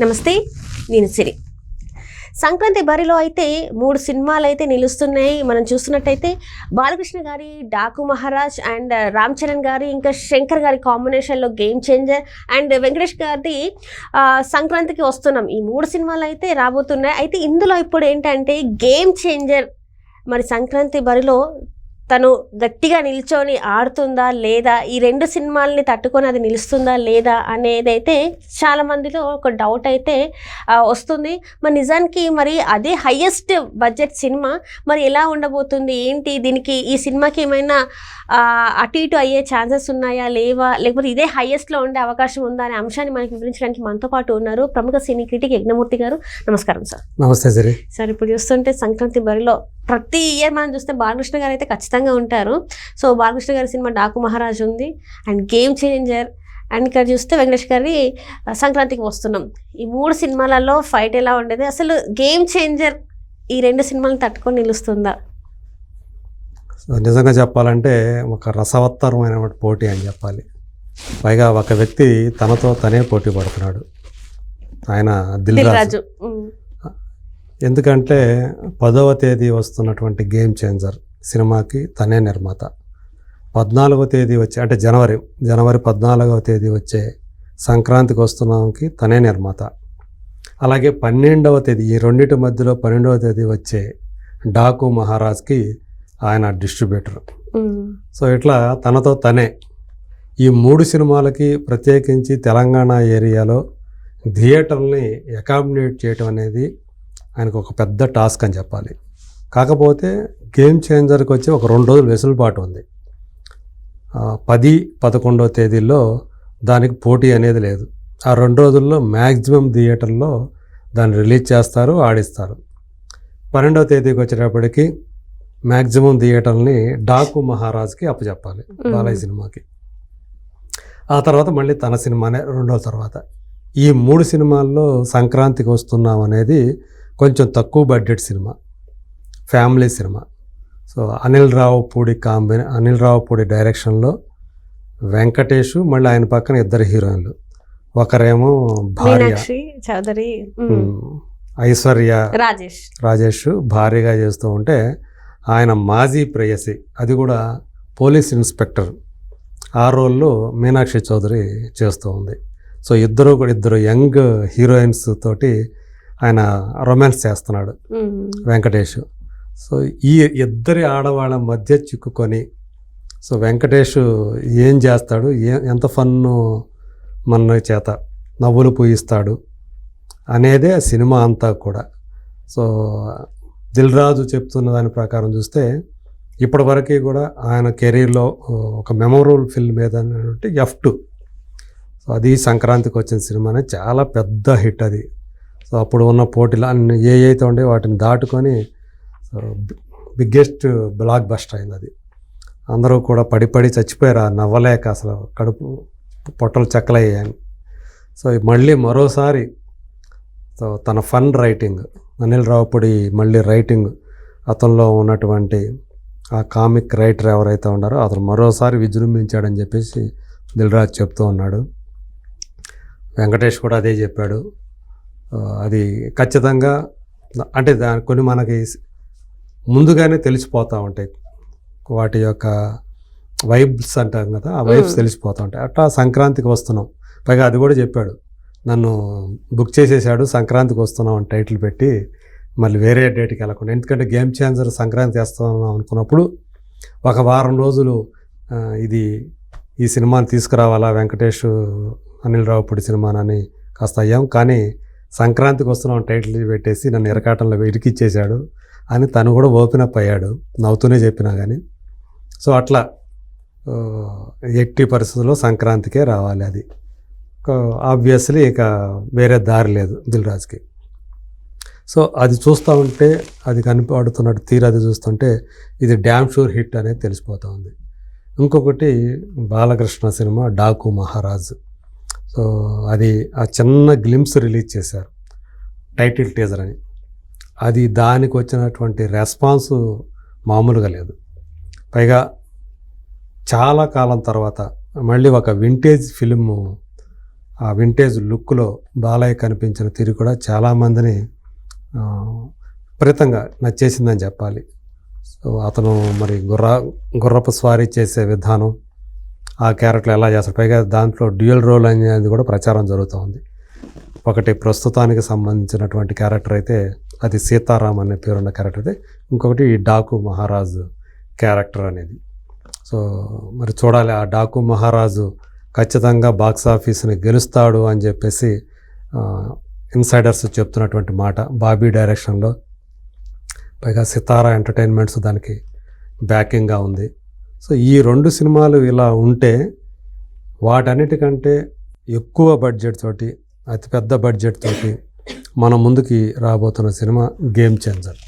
నమస్తే నేను సిరి. సంక్రాంతి బరిలో అయితే మూడు సినిమాలు అయితే నిలుస్తున్నాయి. మనం చూస్తున్నట్టయితే బాలకృష్ణ గారి డాకు మహారాజ్ అండ్ రామ్ చరణ్ గారి ఇంకా శంకర్ గారి కాంబినేషన్లో గేమ్ చేంజర్ అండ్ వెంకటేష్ గారిది సంక్రాంతికి వస్తున్నాం. ఈ మూడు సినిమాలు అయితే రాబోతున్నాయి. అయితే ఇందులో ఇప్పుడు ఏంటంటే గేమ్ చేంజర్. మరి సంక్రాంతి బరిలో తను గట్టిగా నిల్చొని ఆడుతుందా లేదా? ఈ రెండు సినిమాల్ని తట్టుకొని అది నిలుస్తుందా లేదా అనేది అయితే చాలా మందిలో ఒక డౌట్ అయితే వస్తుంది. మరి నిజానికి మరి అదే హయ్యెస్ట్ బడ్జెట్ సినిమా మరి ఎలా ఉండబోతుంది? ఏంటి దీనికి ఈ సినిమాకి ఏమైనా అటు ఇటు అయ్యే ఛాన్సెస్ ఉన్నాయా లేవా? లేకపోతే ఇదే హైయెస్ట్లో ఉండే అవకాశం ఉందా అనే అంశాన్ని మనకి వివరించడానికి మనతో పాటు ఉన్నారు ప్రముఖ సినీ క్రిటిక్ యజ్ఞమూర్తి గారు. నమస్కారం సార్. నమస్తే సిరి సార్ ఇప్పుడు చూస్తుంటే సంక్రాంతి బరిలో ప్రతి ఇయర్ మనం చూస్తే బాలకృష్ణ గారు అయితే ఖచ్చితంగా ఉంటారు. సో బాలకృష్ణ గారి సినిమా డాకు మహారాజ్ ఉంది. And game changer. అండ్ ఇక్కడ చూస్తే వెంకటేష్ గారి సంక్రాంతికి వస్తున్నాం. ఈ మూడు సినిమాలలో ఫైట్ ఎలా ఉండేది? అసలు గేమ్ చేంజర్ ఈ రెండు సినిమాలను తట్టుకొని నిలుస్తుందా? సో నిజంగా చెప్పాలంటే ఒక రసవత్తరమైన పోటీ అని చెప్పాలి. పైగా ఒక వ్యక్తి తనతో తనే పోటీ పడుతున్నాడు. ఆయన రాజు. ఎందుకంటే పదవ తేదీ వస్తున్నటువంటి గేమ్ చేంజర్. సినిమాకి తనే నిర్మాత. పద్నాలుగవ తేదీ వచ్చే అంటే జనవరి జనవరి పద్నాలుగవ తేదీ వచ్చే సంక్రాంతికి వస్తున్నాంకి తనే నిర్మాత. అలాగే పన్నెండవ తేదీ ఈ రెండింటి మధ్యలో పన్నెండవ తేదీ వచ్చే డాకు మహారాజ్కి ఆయన డిస్ట్రిబ్యూటర్. సో ఇట్లా తనతో తనే. ఈ మూడు సినిమాలకి ప్రత్యేకించి తెలంగాణ ఏరియాలో థియేటర్ని అకామిడేట్ చేయటం అనేది ఆయనకు ఒక పెద్ద టాస్క్ అని చెప్పాలి. కాకపోతే గేమ్ చేంజర్కి వచ్చి ఒక రెండు రోజులు వెసులుబాటు ఉంది. పది పదకొండవ తేదీల్లో దానికి పోటీ అనేది లేదు. ఆ రెండు రోజుల్లో మ్యాక్సిమం థియేటర్లో దాన్ని రిలీజ్ చేస్తారు ఆడిస్తారు. పన్నెండవ తేదీకి వచ్చేటప్పటికి మ్యాక్సిమం థియేటర్ని డాకు మహారాజ్కి అప్పచెప్పాలి బాలయ్య సినిమాకి. ఆ తర్వాత మళ్ళీ తన సినిమానే రెండో తర్వాత. ఈ మూడు సినిమాల్లో సంక్రాంతికి వస్తున్నాం అనేది కొంచెం తక్కువ budget cinema. Family cinema. So Anil Ravipudi కాంబినే Anil Ravipudi డైరెక్షన్లో వెంకటేష్ మళ్ళీ ఆయన పక్కన ఇద్దరు హీరోయిన్లు. ఒకరేమో భార్య. చౌదరి ఐశ్వర్య రాజేష్. రాజేష్ భారీగా చేస్తూ ఉంటే ఆయన మాజీ ప్రేయసి. అది కూడా పోలీస్ ఇన్స్పెక్టర్. ఆ రోల్లో మీనాక్షి చౌదరి చేస్తూ ఉంది. సో ఇద్దరు కూడా ఇద్దరు యంగ్ హీరోయిన్స్ తోటి ఆయన రొమాన్స్ చేస్తున్నాడు వెంకటేష్. సో ఈ ఇద్దరి ఆడవాళ్ళ మధ్య చిక్కుకొని సో వెంకటేష్ ఏం చేస్తాడు? ఏ ఎంత ఫన్ను మన చేత నవ్వులు పూయిస్తాడు అనేదే సినిమా అంతా కూడా. సో దిల్ రాజు చెప్తున్న దాని ప్రకారం చూస్తే ఇప్పటివరకు కూడా ఆయన కెరీర్లో ఒక మెమొరబుల్ ఫిల్మ్ ఏదంటే ఎఫ్ టూ. సో అది సంక్రాంతికి వచ్చిన సినిమానే చాలా పెద్ద హిట్ అది. సో అప్పుడు ఉన్న పోటీలు అన్ని ఏ అయితే ఉండే వాటిని దాటుకొని బిగ్గెస్ట్ బ్లాక్ బస్టర్ అయింది అది. అందరూ కూడా పడి పడి చచ్చిపోయారు. ఆ నవ్వలేక అసలు కడుపు పొట్టలు చెక్కలయ్యాయని సో మళ్ళీ మరోసారి సో తన ఫన్ రైటింగ్ అనిల్ రావుపూడి మళ్ళీ రైటింగ్ అతనిలో ఉన్నటువంటి ఆ కామిక్ రైటర్ ఎవరైతే ఉన్నారో అతను మరోసారి విజృంభించాడని చెప్పేసి దిల్రాజ్ చెప్తూ ఉన్నాడు. వెంకటేష్ కూడా అదే చెప్పాడు. Uh, అది ఖచ్చితంగా అంటే దాని కొన్ని మనకి ముందుగానే తెలిసిపోతూ ఉంటాయి. వాటి యొక్క వైబ్స్ అంటాం కదా ఆ వైబ్స్. తెలిసిపోతూ ఉంటాయి. అట్లా సంక్రాంతికి వస్తున్నాం. పైగా అది కూడా చెప్పాడు. నన్ను బుక్ చేసేసాడు సంక్రాంతికి వస్తున్నాం అని టైటిల్ పెట్టి మళ్ళీ వేరే డేట్కి వెళ్ళకుండా. ఎందుకంటే గేమ్ చేంజర్ సంక్రాంతి వేస్తున్నాం అనుకున్నప్పుడు ఒక వారం రోజులు ఇది ఈ సినిమాని తీసుకురావాలా వెంకటేష్ అనిల్ రావుపూడి సినిమానని కాస్త అయ్యాం. కానీ సంక్రాంతికి వస్తున్నాం టైటిల్ పెట్టేసి నన్ను ఎరకాటంలో ఇరికిచ్చేశాడు. అని తను కూడా ఓపెన్ అప్ అయ్యాడు. నవ్వుతూనే చెప్పినా కానీ సో అట్లా ఎట్టి పరిస్థితుల్లో సంక్రాంతికే రావాలి అది. ఆబ్వియస్లీ ఇక వేరే దారి లేదు దిల్రాజ్కి. సో అది చూస్తూ ఉంటే అది కనిపడుతున్నట్టు తీరు అది చూస్తుంటే ఇది డ్యామ్ షూర్ హిట్ అనేది తెలిసిపోతూ ఉంది. ఇంకొకటి బాలకృష్ణ సినిమా డాకు మహారాజ్. సో అది ఆ చిన్న గ్లిమ్స్ రిలీజ్ చేశారు. టైటిల్ టీజర్ అని. అది దానికి వచ్చినటువంటి రెస్పాన్స్ మామూలుగా లేదు. పైగా చాలా కాలం తర్వాత మళ్ళీ ఒక వింటేజ్ ఫిలిం ఆ వింటేజ్ లుక్లో బాలయ్య కనిపించిన తీరు కూడా చాలామందిని విపరీతంగా నచ్చేసిందని చెప్పాలి. సో అతను మరి గుర్ర గుర్రపు స్వారీ చేసే విధానం ఆ క్యారెక్టర్ ఎలా చేస్తారు? పైగా దాంట్లో డ్యూయల్ రోల్ అనేది కూడా ప్రచారం జరుగుతుంది. ఒకటి ప్రస్తుతానికి సంబంధించినటువంటి క్యారెక్టర్ అయితే అది సీతారాం అనే పేరున్న క్యారెక్టర్ అయితే ఇంకొకటి ఈ డాకు మహారాజు క్యారెక్టర్ అనేది. సో మరి చూడాలి ఆ డాకు మహారాజు ఖచ్చితంగా బాక్స్ ఆఫీస్ని గెలుస్తాడు అని చెప్పేసి ఇన్సైడర్స్ చెప్తున్నటువంటి మాట బాబీ డైరెక్షన్లో. పైగా సితారా ఎంటర్టైన్మెంట్స్ దానికి బ్యాకింగ్గా ఉంది. సో ఈ రెండు సినిమాలు ఇలా ఉంటే వాటన్నిటికంటే ఎక్కువ బడ్జెట్ తోటి అతిపెద్ద బడ్జెట్ తోటి మన ముందుకి రాబోతున్న cinema game changer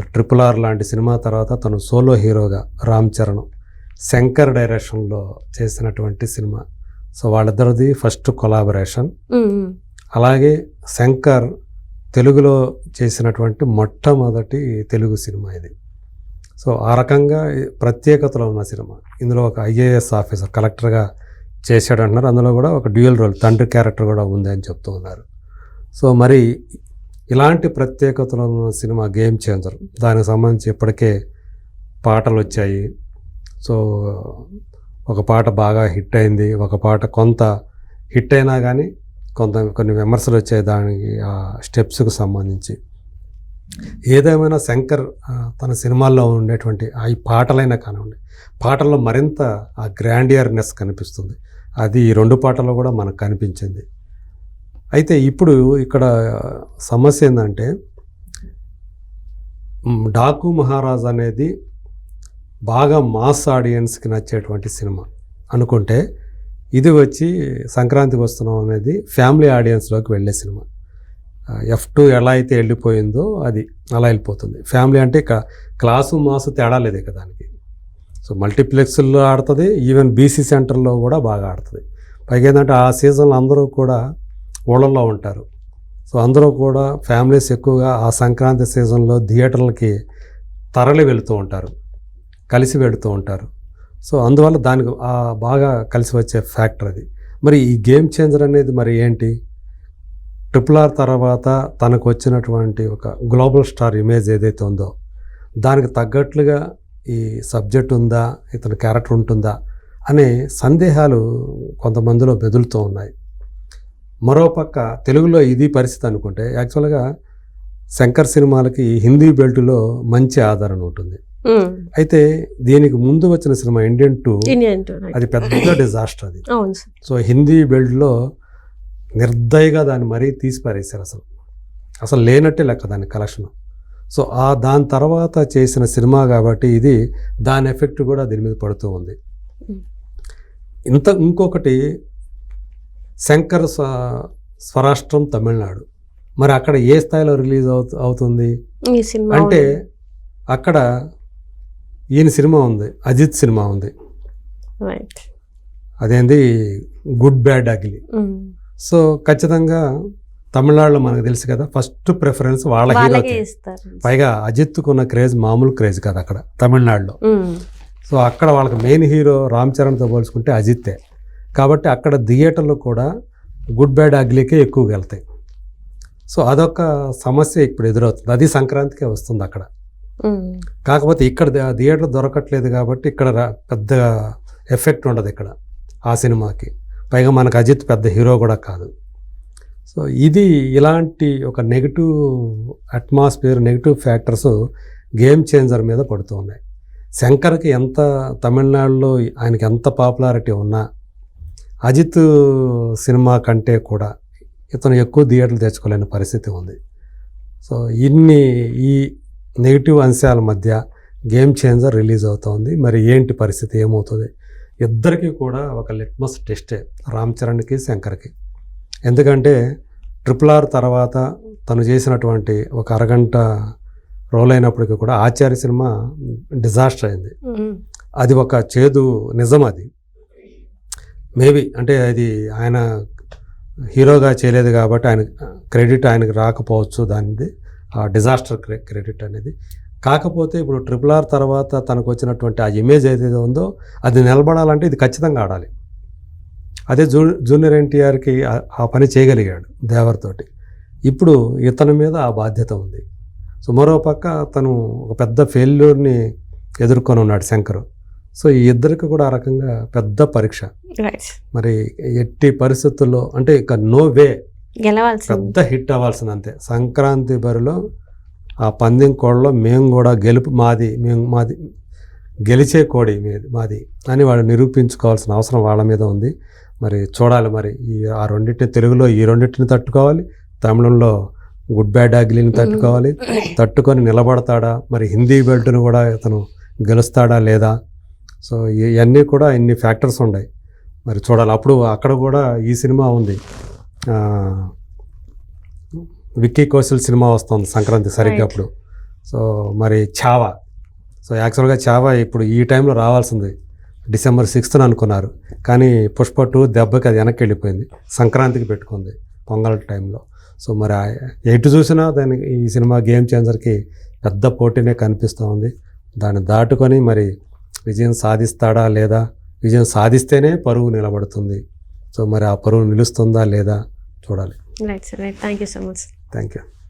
triple R లాంటి సినిమా తర్వాత తను సోలో హీరోగా రామ్ చరణ్ శంకర్ డైరెక్షన్లో చేసినటువంటి సినిమా. సో వాళ్ళిద్దరిది ఫస్ట్ కొలాబరేషన్ అలాగే శంకర్ తెలుగులో చేసినటువంటి మొట్టమొదటి తెలుగు సినిమా ఇది. సో ఆ రకంగా ప్రత్యేకతలో ఉన్న సినిమా. ఇందులో ఒక ఐఏఎస్ ఆఫీసర్ కలెక్టర్గా చేశాడు అంటున్నారు అందులో కూడా ఒక డ్యూయల్ రోల్ తండ్రి క్యారెక్టర్ కూడా ఉంది అని చెప్తూ ఉన్నారు. సో మరి ఇలాంటి ప్రత్యేకతలో ఉన్న సినిమా గేమ్ చేంజర్. దానికి సంబంధించి ఇప్పటికే పాటలు వచ్చాయి. సో ఒక పాట బాగా హిట్ అయింది. ఒక పాట కొంత హిట్ అయినా కానీ కొంత కొన్ని విమర్శలు వచ్చాయి. దానికి ఆ స్టెప్స్కి సంబంధించి. ఏదేమైనా శంకర్ తన సినిమాల్లో ఉండేటువంటి ఆ పాటలైనా కానివ్వండి పాటల్లో మరింత ఆ గ్రాండియర్నెస్ కనిపిస్తుంది. అది ఈ రెండు పాటల్లో కూడా మనకు కనిపించింది. అయితే ఇప్పుడు ఇక్కడ సమస్య ఏంటంటే డాకు మహారాజ్ అనేది బాగా మాస్ ఆడియన్స్కి నచ్చేటువంటి సినిమా. అనుకుంటే ఇది వచ్చి సంక్రాంతికి వస్తున్నాం అనేది ఫ్యామిలీ ఆడియన్స్లోకి వెళ్ళే సినిమా. ఎఫ్ టూ ఎలా అయితే వెళ్ళిపోయిందో అది అలా వెళ్ళిపోతుంది. ఫ్యామిలీ అంటే ఇక క్లాసు మాసు తేడా లేదు ఇక దానికి. సో మల్టీప్లెక్స్లో ఆడుతుంది ఈవెన్ బీసీ సెంటర్లో కూడా బాగా ఆడుతుంది. పైగా ఏంటంటే ఆ సీజన్లో అందరూ కూడా ఊళ్ళల్లో ఉంటారు. సో అందరూ కూడా ఫ్యామిలీస్ ఎక్కువగా ఆ సంక్రాంతి సీజన్లో థియేటర్లకి తరలి వెళుతూ ఉంటారు. కలిసి వెళుతూ ఉంటారు. సో అందువల్ల దానికి బాగా కలిసి వచ్చే ఫ్యాక్టర్ అది. మరి ఈ గేమ్ చేంజర్ అనేది మరి ఏంటి? ట్రిపుల్ ఆర్ తర్వాత తనకు వచ్చినటువంటి ఒక గ్లోబల్ స్టార్ ఇమేజ్ ఏదైతే ఉందో దానికి తగ్గట్లుగా ఈ సబ్జెక్ట్ ఉందా ఇతని క్యారెక్టర్ ఉంటుందా అనే సందేహాలు కొంతమందిలో బెదులుతూ ఉన్నాయి. మరోపక్క తెలుగులో ఇది పరిస్థితి అనుకుంటే యాక్చువల్గా శంకర్ సినిమాలకి హిందీ బెల్ట్లో మంచి ఆదరణ ఉంటుంది. అయితే దీనికి ముందు వచ్చిన సినిమా ఇండియన్ టూ అది పెద్ద డిజాస్టర్ అది. సో హిందీ బెల్ట్లో నిర్దయగా దాన్ని మరీ తీసి పారేశారు అసలు. అసలు లేనట్టే లెక్క దాని కలెక్షన్. సో ఆ దాని తర్వాత చేసిన సినిమా కాబట్టి ఇది దాని ఎఫెక్ట్ కూడా దీని మీద పడుతూ ఉంది. ఇంత ఇంకొకటి శంకర్ స్వ- స్వరాష్ట్రం తమిళనాడు. మరి అక్కడ ఏ స్థాయిలో రిలీజ్ అవుతు అవుతుంది? అంటే అక్కడ ఈయన సినిమా ఉంది అజిత్ సినిమా ఉంది. అదేంది? Good bad ugly. సో ఖచ్చితంగా తమిళనాడులో మనకు తెలుసు కదా ఫస్ట్ ప్రిఫరెన్స్ వాళ్ళ హీరోకి పైగా అజిత్కు ఉన్న క్రేజ్ మామూలు క్రేజ్ కాదు అక్కడ తమిళనాడులో. సో అక్కడ వాళ్ళకి మెయిన్ హీరో రామ్ చరణ్తో పోల్చుకుంటే అజిత్తే. కాబట్టి అక్కడ థియేటర్లు కూడా గుడ్ బ్యాడ్ అగ్లీకే ఎక్కువగా వెళ్తాయి. సో అదొక సమస్య ఇప్పుడు ఎదురవుతుంది. అది సంక్రాంతికే వస్తుంది అక్కడ. కాకపోతే ఇక్కడ థియేటర్ దొరకట్లేదు కాబట్టి ఇక్కడ పెద్ద ఎఫెక్ట్ ఉండదు ఇక్కడ ఆ సినిమాకి. పైగా మనకు అజిత్ పెద్ద హీరో కూడా కాదు. సో ఇది ఇలాంటి ఒక negative atmosphere negative factors game changer మీద పడుతూ ఉన్నాయి. శంకర్కి ఎంత తమిళనాడులో ఆయనకి ఎంత పాపులారిటీ ఉన్నా అజిత్ సినిమా కంటే కూడా ఇతను ఎక్కువ థియేటర్లు తెచ్చుకోలేని పరిస్థితి ఉంది. సో ఇన్ని ఈ నెగిటివ్ అంశాల మధ్య గేమ్ చేంజర్ రిలీజ్ అవుతోంది. మరి ఏంటి పరిస్థితి? ఏమవుతుంది? ఇద్దరికి కూడా ఒక లిట్మస్ టెస్టే రామ్ చరణ్కి శంకర్కి. ఎందుకంటే ట్రిపుల్ ఆర్ తర్వాత తను చేసినటువంటి ఒక అరగంట రోల్ అయినప్పటికీ కూడా ఆచార్య సినిమా డిజాస్టర్ అయింది. అది ఒక చేదు నిజం అది. మేబీ అంటే అది ఆయన హీరోగా చేయలేదు కాబట్టి ఆయన క్రెడిట్ ఆయనకు రాకపోవచ్చు దానిది ఆ డిజాస్టర్ క్రెడిట్ అనేది. కాకపోతే ఇప్పుడు ట్రిపుల్ ఆర్ తర్వాత తనకు వచ్చినటువంటి ఆ ఇమేజ్ ఏదైతే ఉందో అది నిలబడాలంటే ఇది ఖచ్చితంగా ఆడాలి. అదే జూ జూనియర్ ఎన్టీఆర్కి ఆ- పని చేయగలిగాడు దేవరతోటి. ఇప్పుడు ఇతని మీద ఆ బాధ్యత ఉంది. సో మరో పక్క తను ఒక పెద్ద ఫెయిల్యూర్ని ఎదుర్కొని ఉన్నాడు శంకర్. సో ఈ ఇద్దరికి కూడా ఆ రకంగా పెద్ద పరీక్ష. మరి ఎట్టి పరిస్థితుల్లో అంటే ఇక నో వే పెద్ద హిట్ అవ్వాల్సింది అంతే. సంక్రాంతి బరిలో ఆ పందెం కోడలో మేము కూడా గెలుపు మాది మేము మాది గెలిచే కోడి మీది మాది అని వాళ్ళు నిరూపించుకోవాల్సిన అవసరం వాళ్ళ మీద ఉంది. మరి చూడాలి మరి ఈ ఆ రెండింటిని తెలుగులో ఈ రెండింటిని తట్టుకోవాలి తమిళంలో గుడ్ బ్యాడ్ అగ్లీని తట్టుకోవాలి తట్టుకొని నిలబడతాడా మరి హిందీ బెల్ట్ను కూడా ఇతను గెలుస్తాడా లేదా? సో ఇవన్నీ కూడా ఇన్ని ఫ్యాక్టర్స్ ఉన్నాయి మరి చూడాలి. అప్పుడు అక్కడ కూడా ఈ సినిమా ఉంది. విక్కీ కౌశల్ సినిమా వస్తుంది సంక్రాంతి సరిగ్గా. అప్పుడు. సో మరి చావా. సో యాక్చువల్గా చావా ఇప్పుడు ఈ టైంలో రావాల్సింది డిసెంబర్ సిక్స్త్న అనుకున్నారు. కానీ పుష్ప టూ దెబ్బకి అది వెనక్కి వెళ్ళిపోయింది. సంక్రాంతికి పెట్టుకుంది పొంగల్ టైంలో. సో మరి ఎటు చూసినా దానికి ఈ సినిమా గేమ్ చేంజర్కి పెద్ద పోటీనే కనిపిస్తూ ఉంది. దాన్ని దాటుకొని మరి విజయం సాధిస్తాడా లేదా? విజయం సాధిస్తేనే పరువు నిలబడుతుంది. సో మరి ఆ పరువు నిలుస్తుందా లేదా? చూడాలి. Right sir right thank you so much thank you